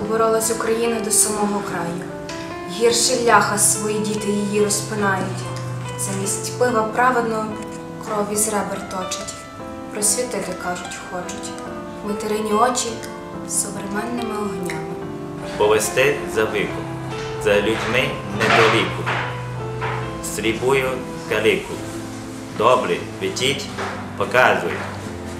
боролась Україна до самого краю. Гірше ляха свої діти її розпинають. Замість пива праведно крові з ребер точать. Просвітити, кажуть, хочуть. Материні очі современними огнями. повести за вику, за людьми недоліку. Стрібую калику. Добре, ведіть, показуй.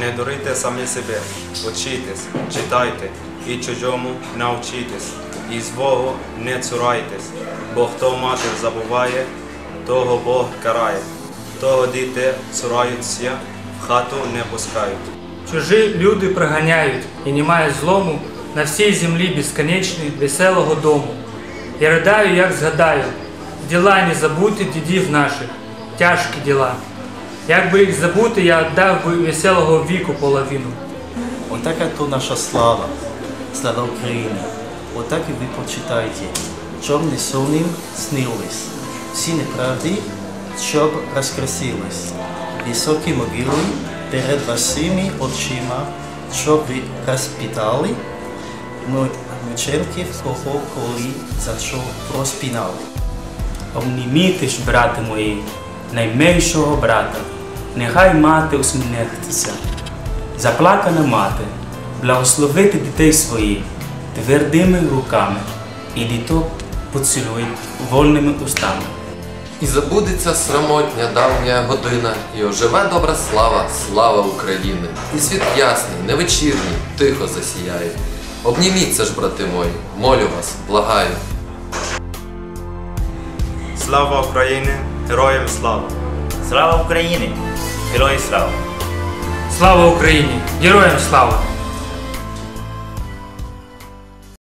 Не дурите самі себе, учітесь, читайте і чужому навчитесь, і свого не цурайтесь, бо хто матір забуває, того Бог карає, того діти цураються, в хату не пускають. Чужі люди проганяють і немає злому на всій землі безконечний веселого дому. Я ридаю, як згадаю, діла не забути дідів наших, тяжкі діла. Якби їх забути, я віддав би веселого віку половину. Отака то наша слава, слава України. Отак і ви почитайте. Чорний сонним снились, всі неправди, щоб розкрасились. Високі могили перед вашими очима, щоб ви розпитали, мученків кого коли за що розпінали. Обніміте ж, брати мої, найменшого брата, нехай мати усміхнеться. Заплакана мати, благословити дітей своїх твердими руками, і діток поцілує вольними устами. І забудеться срамотня давня година, і оживе добра слава, слава України. І світ ясний, невечірній, тихо засіяє. Обніміться ж, брати мої, молю вас, благаю. Слава Україні! Героям слава! Слава Україні! Герої слава! Слава Україні! Героям слава!